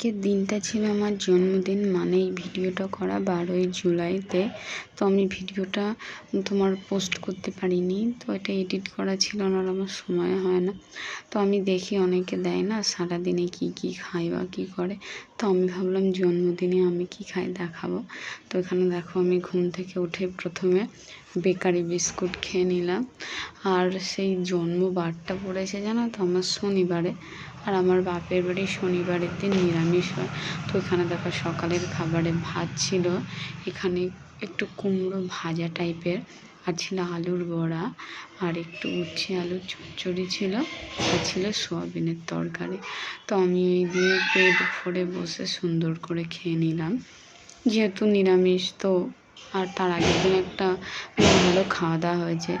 আজকের দিনটা ছিল আমার জন্মদিন মানে ভিডিওটা করা বারোই জুলাইতে। তো আমি ভিডিওটা তোমার পোস্ট করতে পারিনি, তো এটা এডিট করা ছিল না আমার সময় হয় না। তো আমি দেখি অনেকে দেয় না সারাদিনে কি কি খায় বা কী করে। তো আমি ভাবলাম জন্মদিনে আমি কি খাই দেখাবো। তো এখানে দেখো আমি ঘুম থেকে উঠে প্রথমে বেকারি বিস্কুট খেয়ে নিলাম। আর সেই জন্মবারটা পড়েছে জানো তো? আমার শনিবারে। আর আমার বাপের বাড়ি শনিবারের দিন নিরামিষ। হয়। তো এখানে দেখো সকালের খাবারে ভাত ছিল। এখানে একটু কুমড়ো ভাজা টাইপের আর ছিল আলুর বড়া আর একটু উচ্ছে আলুর চচ্চড়ি ছিল আর ছিল সোয়াবিনের তরকারি। তো আমি ওই দিয়ে পেট ভরে বসে সুন্দর করে খেয়ে নিলাম। যেহেতু নিরামিষ তো আর তার আগের দিন একটা ভালো খাওয়া দাওয়া হয়েছে।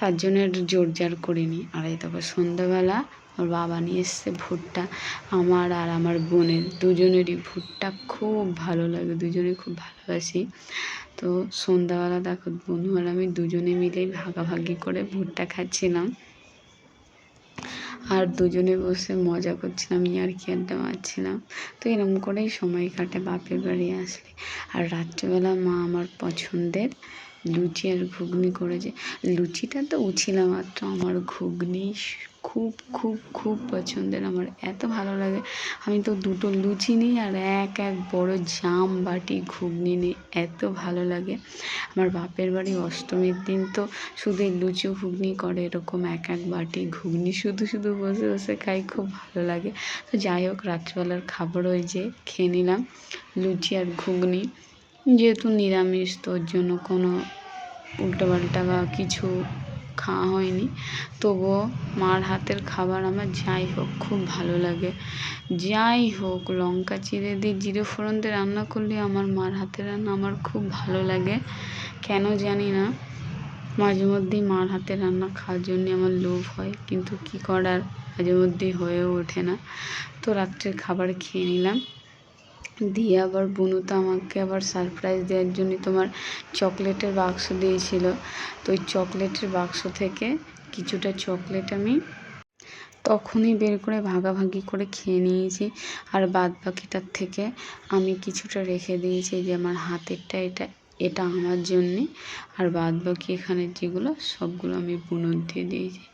তার জন্য একটু জোর জার করিনি। আর এই তারপর সন্ধ্যাবেলা ওর বাবা নিয়ে এসছে ভুট্টা। আমার আর আমার বোনের দুজনেরই ভুট্টা খুব ভালো লাগে দুজনে খুব ভালোবাসি। তো সন্ধ্যাবেলা দেখো বোনু আর আমি দুজনে মিলেই ভাগাভাগি করে ভুট্টা খাচ্ছিলাম। আর দুজনে বসে মজা করছিলাম, ইয়ার কি আড্ডা মারছিলাম। তো এরকম করেই সময় কাটে বাপের বাড়ি আসলে। আর রাত্রিবেলা মা আমার পছন্দের লুচি আর ঘুগনি করেছে। লুচিটা তো উছিলাম মাত্র, আমার ঘুগনি খুব খুব খুব পছন্দের, আমার এত ভালো লাগে। আমি তো দুটো লুচি নিই আর এক এক বড় জাম বাটি ঘুগনি নিই, এত ভালো লাগে। আমার বাপের বাড়ি অষ্টমীর দিন তো শুধু লুচি ঘুগনি করে, এরকম এক এক বাটি ঘুগনি শুধু শুধু বসে বসে খাই, খুব ভালো লাগে। তো যাই হোক, রাত্রিবেলার খাবার ওই যে খেয়ে নিলাম, লুচি আর ঘুগনি। যেহেতু নিরামিষ, তো ওর জন্য কোনো উল্টোপাল্টা বা কিছু খাওয়া হয়নি। তবুও মার হাতের খাবার আমার যাই হোক, খুব ভালো লাগে। যাই হোক, লঙ্কা চিড়ে দিয়ে জিরে ফোড়ন দিয়ে রান্না করলে আমার মার হাতের রান্না আমার খুব ভালো লাগে। কেন জানি না, মাঝে মধ্যেই মার হাতের রান্না খাওয়ার জন্যে আমার লোভ হয়, কিন্তু কী করার? মাঝে মধ্যেই হয়েও ওঠে না। তো রাত্রের খাবার খেয়ে নিলাম। দিয়ে আবার বুনু তো আমাকে আবার সারপ্রাইজ দেওয়ার জন্য তোমার চকলেটের বাক্স দিয়েছিল। তো ওই চকলেটের বাক্স থেকে কিছুটা চকলেট আমি তখনই বের করে ভাগাভাগি করে খেয়ে নিয়েছি। আর বাদ বাকিটার থেকে আমি কিছুটা রেখে দিয়েছি যে আমার হাতেরটা এটা এটা আমার জন্যে। আর বাদ বাকি এখানে যেগুলো, সবগুলো আমি বুনুর দিয়ে দিয়েছি।